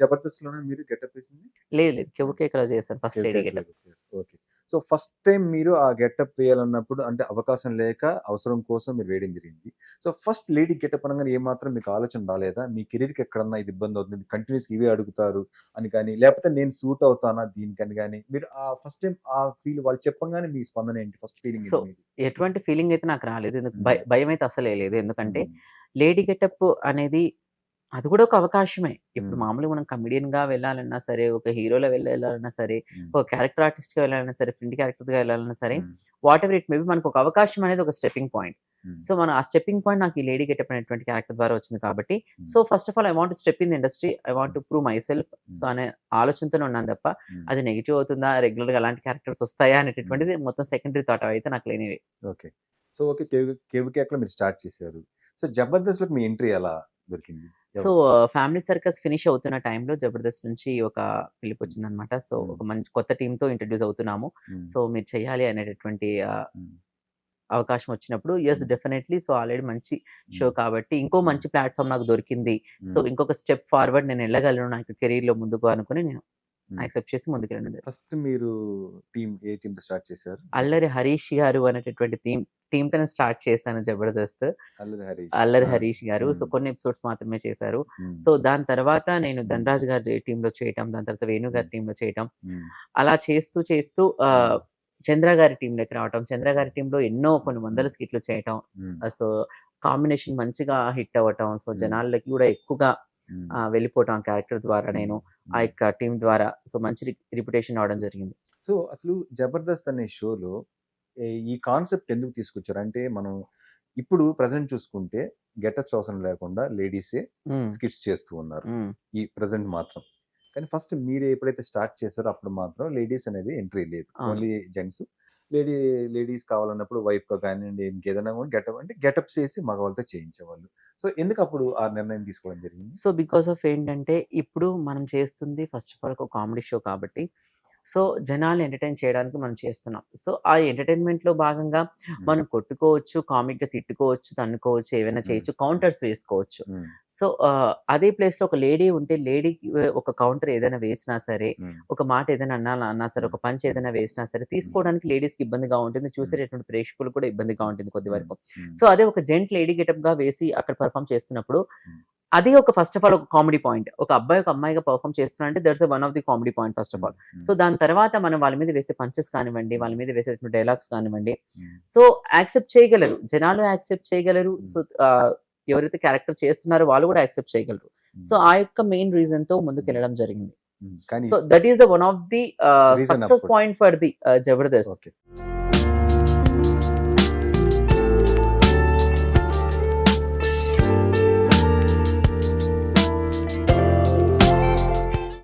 జబర్దస్త్లోనే మీరు గెటప్ వేసింది? లేదు లేదు. కెవ్వుకేకలో చేశాను first lady getup. Okay. So first time మీరు ఆ గెటప్ వేయాలన్నప్పుడు అంటే అవకాశం లేక అవసరం కోసం మీరు వేయడం జరిగింది. సో ఫస్ట్ లేడీ గెటప్ అనగానే ఏమాత్రం మీకు ఆలోచన రాలేదా? మీ కెరీర్కి ఎక్కడన్నా ఇది ఇబ్బంది అవుతుంది. కంటిన్యూస్ ఇవే అడుగుతారు అని కానీ లేకపోతే నేను సూట్ అవుతానా దీనికని కానీ మీరు ఆ ఫస్ట్ టైం ఆ ఫీల్ వాళ్ళు చెప్పంగానే మీ స్పందన ఏంటి? ఫస్ట్ ఫీలింగ్ So, ఎటువంటి ఫీలింగ్ అయితే నాకు రాలేదు. ఎందుకు? భయ- అయితే అసలే లేదు. ఎందుకంటే లేడీ గెటప్ అనేది అది కూడా ఒక అవకాశమే. ఇప్పుడు మ్మ్. మామూలుగా మనం కమిడియన్గా వెళ్ళాలన్నా సరే ఒక హీరోలో వెళ్ళాలన్నా సరే ఒక క్యారెక్టర్ ఆర్టిస్ట్గా వెళ్ళాలన్నా సరే ఫ్రెండ్ క్యారెక్టర్గా వెళ్ళాలన్నా సరే వాట్ ఎవర్ ఇట్ మేబీ మనకు ఒక అవకాశం అనేది ఒక స్టెప్పింగ్ పాయింట్. సో మన ఆ స్టెప్పింగ్ పాయింట్ నాకు ఈ లేడీ గెటప్ అనేటువంటి క్యారెక్టర్ ద్వారా వచ్చింది కాబట్టి so first of all I want step in industry I want to prove myself so అనే ఆలోచనతోనే ఉన్నాను తప్ప అది నెగిటివ్ అవుతుందా రెగ్యులర్గా అలాంటి క్యారెక్టర్స్ వస్తాయా అనేటటువంటిది మొత్తం సెకండరీ థాట్ అయితే నాకు లేనివి. ఓకే. So okay. కేవ్ కేవ్ కేక్లో మీరు స్టార్ట్ చేశారు. సో జబర్దస్త్లో మీ ఎంట్రీ ఎలా దొరికింది? సో ఫ్యామిలీ సర్కస్ ఫినిష్ అవుతున్న టైంలో జబర్దస్త్ నుంచి ఒక పిలుపు వచ్చింది అనమాట సో. ఒక మంచి కొత్త టీమ్తో ఇంట్రడ్యూస్ అవుతున్నాము. సో మీరు చేయాలి అనేటటువంటి. అవకాశం వచ్చినప్పుడు ఎస్. డెఫినెట్లీ సో ఆల్రెడీ మంచి షో. కాబట్టి ఇంకో మంచి ప్లాట్ఫామ్ నాకు దొరికింది సో. ఇంకొక స్టెప్ ఫార్వర్డ్ నేను వెళ్ళగలను నాకు కెరీర్లో ముందుకు అనుకుని నేను. యాక్సెప్ట్ చేసి ముందుకు వెళ్ళడం ఫస్ట్ మీరు టీమ్ ఏ టీమ్తో స్టార్ట్ చేశారు? అల్లరి హరీష్ గారు అనేటటువంటి టీమ్ టీమ్తో స్టార్ట్ చేశాను జబర్దస్త్. అల్లరి హరీష్. అల్లరి ఆ, హరీష్ గారు. సో. కొన్ని ఎపిసోడ్స్ మాత్రమే చేశారు. సో దాని తర్వాత నేను ధనరాజ్ గారి టీమ్లో చేయటం దాని తర్వాత వేణు గారి టీమ్లో చేయటం. అలా చేస్తూ చేస్తూ. చంద్ర గారి టీం లోకి రావటం. చంద్ర గారి టీంలో ఎన్నో కొన్ని వందల స్కిట్లు చేయటం. సో కాంబినేషన్ మంచిగా హిట్ అవ్వటం. సో. జనాలకి కూడా ఎక్కువగా ఆ, వెళ్ళిపోవటం క్యారెక్టర్ ద్వారా నేను ఆ. యొక్క టీం ద్వారా. సో మంచి రిప్యుటేషన్ అవడం జరిగింది. సో అసలు జబర్దస్త్ అనే షోలో ఈ కాన్సెప్ట్ ఎందుకు తీసుకొచ్చారు? అంటే మనం ఇప్పుడు ప్రజెంట్ చూసుకుంటే గెటప్స్ అవసరం లేకుండా లేడీసే. స్కిట్స్ చేస్తూ ఉన్నారు. ఈ ప్రజెంట్ మాత్రం. కానీ ఫస్ట్ మీరు ఎప్పుడైతే స్టార్ట్ చేశారో అప్పుడు మాత్రం లేడీస్ అనేది ఎంట్రీ లేదు. Only gents. లేడీ లేడీస్ కావాలన్నప్పుడు వైఫ్గా కానివ్వండి ఇంకేదైనా కూడా గెటప్ అంటే గెటప్స్ చేసి మగవాళ్ళతో చేయించేవాళ్ళు. సో ఎందుకు అప్పుడు ఆ నిర్ణయం తీసుకోవడం జరిగింది? సో బికాస్ ఆఫ్ ఏంటంటే ఇప్పుడు మనం చేస్తుంది ఫస్ట్ ఆఫ్ ఆల్ ఒక కామెడీ షో కాబట్టి సో జనాలు ఎంటర్టైన్ చేయడానికి మనం చేస్తున్నాం సో ఆ ఎంటర్టైన్మెంట్లో భాగంగా మనం కొట్టుకోవచ్చు కామిక్గా తిట్టుకోవచ్చు తన్నుకోవచ్చు ఏమైనా. చేయొచ్చు కౌంటర్స్ వేసుకోవచ్చు. సో అదే ప్లేస్లో ఒక లేడీ ఉంటే లేడీకి ఒక కౌంటర్ ఏదైనా వేసినా సరే. ఒక మాట ఏదైనా అన్నా అన్నా సరే ఒక పంచ్ ఏదైనా వేసినా సరే తీసుకోవడానికి లేడీస్కి ఇబ్బందిగా ఉంటుంది చూసేటటువంటి ప్రేక్షకులు కూడా ఇబ్బందిగా ఉంటుంది కొద్ది వరకు. సో అదే ఒక జెంట్ లేడీ గెటప్గా వేసి అక్కడ పర్ఫామ్ చేస్తున్నప్పుడు. అది ఒక ఫస్ట్ ఆఫ్ ఆల్ ఒక కామెడీ పాయింట్ ఒక అబ్బాయి ఒక అమ్మాయిగా పర్ఫామ్ చేస్తున్నా అంటే that's one of the comedy point first of all. So దాని తర్వాత మనం వాళ్ళ మీద వేసే పంచెస్ కానివ్వండి వాళ్ళ మీద వేసేటువంటి డైలాగ్స్ కానివ్వండి. సో యాక్సెప్ట్ చేయగలరు. జనాలు యాక్సెప్ట్ చేయగలరు. Hmm. సో ఆ, ఎవరైతే క్యారెక్టర్ చేస్తున్నారో వాళ్ళు కూడా యాక్సెప్ట్ చేయగలరు. సో ఆ యొక్క మెయిన్ రీజన్తో ముందుకు వెళ్ళడం జరిగింది. So that is the one of the success. Point for the Jabardasth. Okay